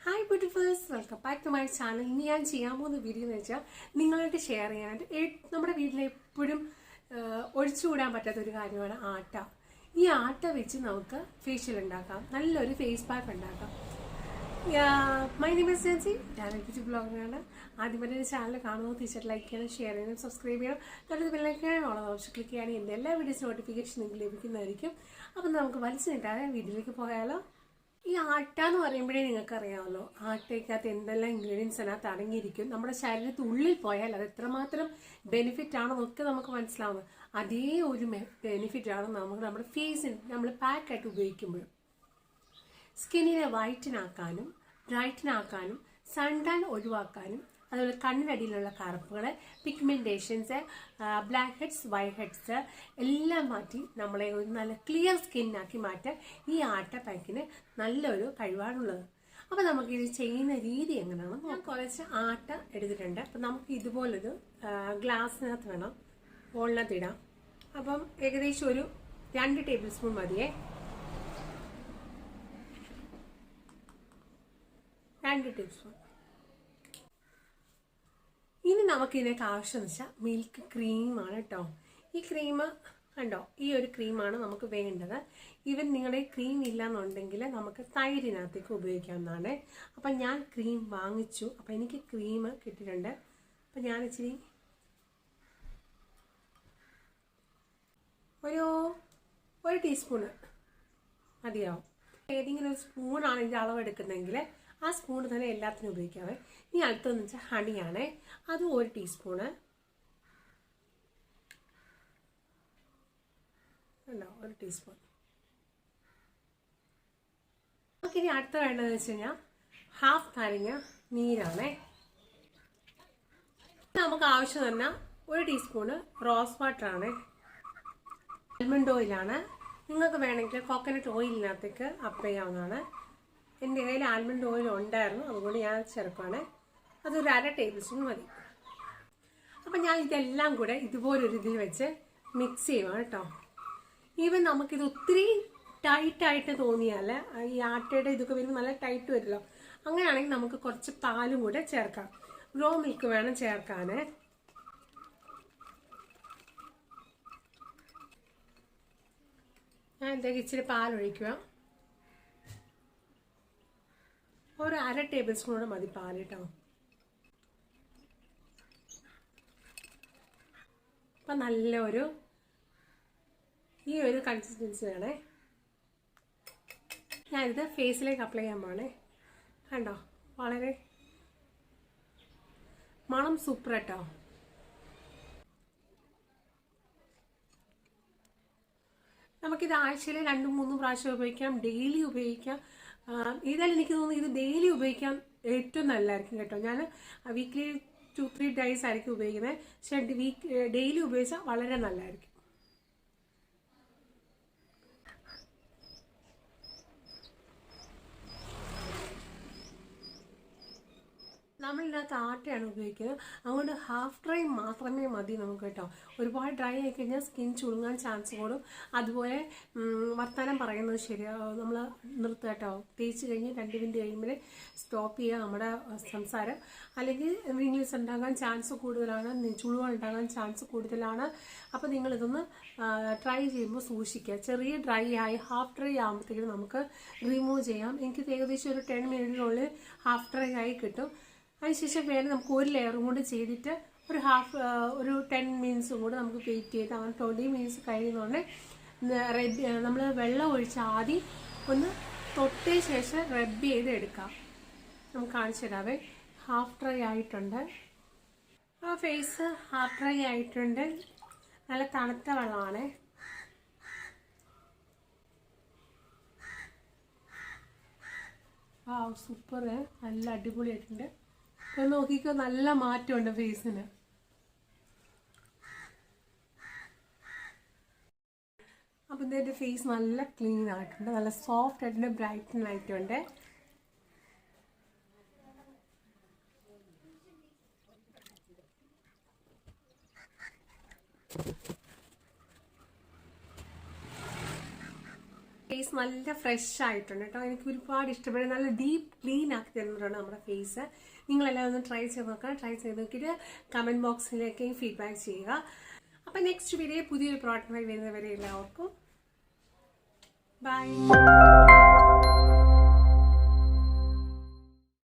Hi beautifuls welcome back to my channel ഇനി ഞാൻ ചെയ്യാൻ പോകുന്ന വീഡിയോ എന്ന് വെച്ചാൽ നിങ്ങളായിട്ട് ഷെയർ ചെയ്യാനായിട്ട് നമ്മുടെ വീട്ടിൽ എപ്പോഴും ഒഴിച്ചുകൂടാൻ പറ്റാത്ത ഒരു കാര്യമാണ് ആട്ട. ഈ ആട്ട വെച്ച് നമുക്ക് ഫേഷ്യൽ ഉണ്ടാക്കാം. നല്ലൊരു ഫേസ് പാക്ക് ഉണ്ടാക്കാം. മൈ നെയിം ഇസ് ജൻസി ഞാൻ യൂട്യൂബ് ബ്ലോഗറാണ് ആദ്യം തന്നെ ചാനൽ കാണുമ്പോൾ തീർച്ചയായിട്ടും ലൈക്ക് ചെയ്യണം ഷെയർ ചെയ്യണം സബ്സ്ക്രൈബ് ചെയ്യണം തൊട്ടത് ബെല്ലൈക്കാൻ ഓണം ഓപ്ഷൻ ക്ലിക്ക് ചെയ്യുകയാണെങ്കിൽ എന്റെ എല്ലാ വീഡിയോസ് നോട്ടിഫിക്കേഷൻ നിങ്ങൾക്ക് ലഭിക്കുന്നതായിരിക്കും. അപ്പം നമുക്ക് വലിച്ചു നീട്ടാതെ വീട്ടിലേക്ക് പോയാലോ? ഈ ആട്ട എന്ന് പറയുമ്പോഴേ നിങ്ങൾക്കറിയാമല്ലോ ആട്ടയ്ക്കകത്ത് എന്തെല്ലാം ഇൻഗ്രീഡിയൻസ് അതിനകത്ത് അടങ്ങിയിരിക്കും. നമ്മുടെ ശരീരത്തിൽ ഉള്ളിൽ പോയാൽ അത് എത്രമാത്രം ബെനിഫിറ്റ് ആണെന്നൊക്കെ നമുക്ക് മനസ്സിലാവുന്നത് അതേ ഒരു ബെനിഫിറ്റ് ആണ് നമുക്ക് നമ്മുടെ ഫേസിന് നമ്മൾ പാക്കായിട്ട് ഉപയോഗിക്കുമ്പോൾ സ്കിന്നിനെ വൈറ്റനാക്കാനും ബ്രൈറ്റനാക്കാനും സൺടാൻ ഒഴിവാക്കാനും അതുപോലെ കണ്ണിനടിയിലുള്ള കറുപ്പുകൾ pigmentations blackheads whiteheads എല്ലാം മാറ്റി നമ്മളെ ഒരു നല്ല ക്ലിയർ സ്കിന്നാക്കി മാറ്റാൻ ഈ ആട്ട പാക്കിന് നല്ലൊരു കഴിവാണുള്ളത്. അപ്പോൾ നമുക്ക് ഇത് ചെയ്യുന്ന രീതി എങ്ങനെയാണ് ഞാൻ കുറച്ച് ആട്ട എടുത്തിട്ടുണ്ട്. അപ്പം നമുക്ക് ഇതുപോലൊരു ഗ്ലാസ്സിനകത്ത് വേണം. ബോളിനകത്ത് ഇടാം. അപ്പം ഏകദേശം ഒരു രണ്ട് ടേബിൾ സ്പൂൺ മതിയേ. രണ്ട് ടേബിൾ സ്പൂൺ ഇനി നമുക്ക് ഇതിനേക്ക് ആവശ്യം വെച്ചാൽ മിൽക്ക് ക്രീമാണ് കേട്ടോ ഈ ക്രീം കണ്ടോ? ഈ ഒരു ക്രീമാണ് നമുക്ക് വേണ്ടത്. ഇവൻ നിങ്ങളുടെ ക്രീം ഇല്ല എന്നുണ്ടെങ്കിൽ നമുക്ക് തൈരിനകത്തേക്ക് ഉപയോഗിക്കാവുന്നതാണ്. അപ്പം ഞാൻ ക്രീം വാങ്ങിച്ചു. അപ്പം എനിക്ക് ക്രീം കിട്ടിയിട്ടുണ്ട്. അപ്പം ഞാൻ ഇച്ചിരി ഒരു ഒരു ടീസ്പൂണ് മതിയാവും. ഏതെങ്കിലും ഒരു സ്പൂണാണ് ഇതിന്റെ അളവ് എടുക്കുന്നതെങ്കിൽ ആ സ്പൂൺ തന്നെ എല്ലാത്തിനും ഉപയോഗിക്കാവേ. ഇനി അടുത്തതെന്ന് വെച്ചാൽ ഹണിയാണ് അത് ഒരു ടീസ്പൂണ് ഉണ്ടോ ഒരു ടീസ്പൂൺ നമുക്കിനി അടുത്ത വേണ്ടതെന്ന് വെച്ച് കഴിഞ്ഞാൽ ഹാഫ് നാരങ്ങ നീരാണേ. നമുക്ക് ആവശ്യം തന്നെ ഒരു ടീസ്പൂണ് റോസ് വാട്ടറാണ് ആൽമണ്ട് ഓയിലാണ് നിങ്ങൾക്ക് വേണമെങ്കിൽ കോക്കനട്ട് ഓയിലിനകത്തേക്ക് അപ്ലൈ ചെയ്യാവുന്നതാണ്. എന്റെ കയ്യിൽ ആൽമണ്ട് ഓയിൽ ഉണ്ടായിരുന്നു. അതുകൊണ്ട് ഞാൻ ചേർക്കുകയാണ് അതൊരു അര ടേബിൾ സ്പൂൺ മതി. അപ്പം ഞാൻ ഇതെല്ലാം കൂടെ ഇതുപോലൊരു ഇതിൽ വെച്ച് മിക്സ് ചെയ്യുവാണ് കേട്ടോ. ഈവൻ നമുക്കിത് ഒത്തിരി ടൈറ്റായിട്ട് തോന്നിയാൽ ഈ ആട്ടയുടെ ഇതൊക്കെ വരുമ്പോൾ നല്ല ടൈറ്റ് വരുമല്ലോ അങ്ങനെയാണെങ്കിൽ നമുക്ക് കുറച്ച് പാലും കൂടെ ചേർക്കാം. റോ മിൽക്ക് വേണം ചേർക്കാൻ ഞാൻ എന്തെങ്കിലും ഇച്ചിരി പാലൊഴിക്കുക ഒരു അര ടേബിൾ സ്പൂണോടെ മതി പാൽ കേട്ടോ അപ്പം നല്ല ഒരു ഈ ഒരു കൺസിസ്റ്റൻസി വേണേ. ഞാനിത് ഫേസിലേക്ക് അപ്ലൈ ചെയ്യാൻ പോണേ കണ്ടോ? വളരെ മണം സൂപ്പർ കേട്ടോ നമുക്കിത് ആഴ്ചയിൽ രണ്ടും മൂന്നും പ്രാവശ്യം ഉപയോഗിക്കാം. ഡെയിലി ഉപയോഗിക്കാം. ഇതായാലും എനിക്ക് തോന്നുന്നു ഇത് ഡെയിലി ഉപയോഗിക്കാൻ ഏറ്റവും നല്ലതായിരിക്കും കേട്ടോ. ഞാൻ വീക്ക്ലി ടു ത്രീ ഡേയ്സ് ആയിരിക്കും ഉപയോഗിക്കുന്നത്. പക്ഷേ വീക്ക് ഡെയിലി ഉപയോഗിച്ചാൽ വളരെ നല്ലതായിരിക്കും. നമ്മളിതിനകത്ത് ആട്ടയാണ് ഉപയോഗിക്കുന്നത്. അതുകൊണ്ട് ഹാഫ് ഡ്രൈ മാത്രമേ മതി നമുക്ക് കേട്ടോ. ഒരുപാട് ഡ്രൈ ആയി കഴിഞ്ഞാൽ സ്കിൻ ചുളുങ്ങാൻ ചാൻസ് കൂടും. അതുപോലെ വർത്തമാനം പറയുന്നത് ശരിയാ. നമ്മൾ നിർത്തുക കേട്ടോ. തേച്ച് കഴിഞ്ഞ് രണ്ട് മിനിറ്റ് കഴിയുമ്പോൾ സ്റ്റോപ്പ് ചെയ്യുക നമ്മുടെ സംസാരം. അല്ലെങ്കിൽ റിംഗ്ലീസ് ഉണ്ടാകാൻ ചാൻസ് കൂടുതലാണ് നി- ഉണ്ടാകാൻ ചാൻസ് കൂടുതലാണ്. അപ്പോൾ നിങ്ങളിതൊന്ന് ട്രൈ ചെയ്യുമ്പോൾ സൂക്ഷിക്കുക. ചെറിയ ഡ്രൈ ആയി ഹാഫ് ഡ്രൈ ആകുമ്പോഴത്തേക്കും നമുക്ക് റിമൂവ് ചെയ്യാം. എനിക്ക് ഏകദേശം ഒരു ടെൻ മിനിറ്റിനുള്ളിൽ ഹാഫ് ഡ്രൈ ആയി കിട്ടും. അതിനുശേഷം വേണം നമുക്ക് ഒരു ലെയറും കൂടി ചെയ്തിട്ട് ഒരു ഹാഫ് ഒരു ടെൻ മിനിറ്റ്സും കൂടെ നമുക്ക് വെയിറ്റ് ചെയ്ത് അങ്ങനെ ട്വന്റി മിനിറ്റ്സ് കഴിയുന്നതുകൊണ്ട് റെബ് നമ്മൾ വെള്ളം ഒഴിച്ച് ആദ്യം ഒന്ന് തൊട്ടേ ശേഷം റബ്ബ് ചെയ്ത് എടുക്കാം. നമുക്ക് കാണിച്ചു തരാവേ ഹാഫ് ഡ്രൈ ആയിട്ടുണ്ട്. ആ ഫേസ് ഹാഫ് ഡ്രൈ ആയിട്ടുണ്ട്. നല്ല തണുത്ത വെള്ളമാണ്. ആ സൂപ്പർ നല്ല അടിപൊളിയായിട്ടുണ്ട്. ഇപ്പൊ നോക്കിക്കോ നല്ല മാറ്റമുണ്ട് ഫേസിന്. അപ്പം ഇതിന്റെ ഫേസ് നല്ല ക്ലീൻ ആയിട്ടുണ്ട് നല്ല സോഫ്റ്റ് ആയിട്ടുണ്ട് ബ്രൈറ്റൻ ആയിട്ടുണ്ട് ഫേസ് നല്ല ഫ്രഷ് ആയിട്ടുണ്ട് കേട്ടോ. എനിക്ക് ഒരുപാട് ഇഷ്ടപ്പെടും നല്ല ഡീപ്പ് ക്ലീൻ ആക്കി തരുന്നവരാണ് നമ്മുടെ ഫേസ് നിങ്ങളെല്ലാം ഒന്ന് ട്രൈ ചെയ്ത് നോക്കുക ട്രൈ ചെയ്ത് നോക്കിയിട്ട് കമന്റ് ബോക്സിലേക്ക് ഫീഡ്ബാക്ക് ചെയ്യുക. അപ്പം നെക്സ്റ്റ് വീഡിയോ പുതിയൊരു പ്രോഡക്റ്റുമായി വരുന്നവരെ എല്ലാവർക്കും. ബൈ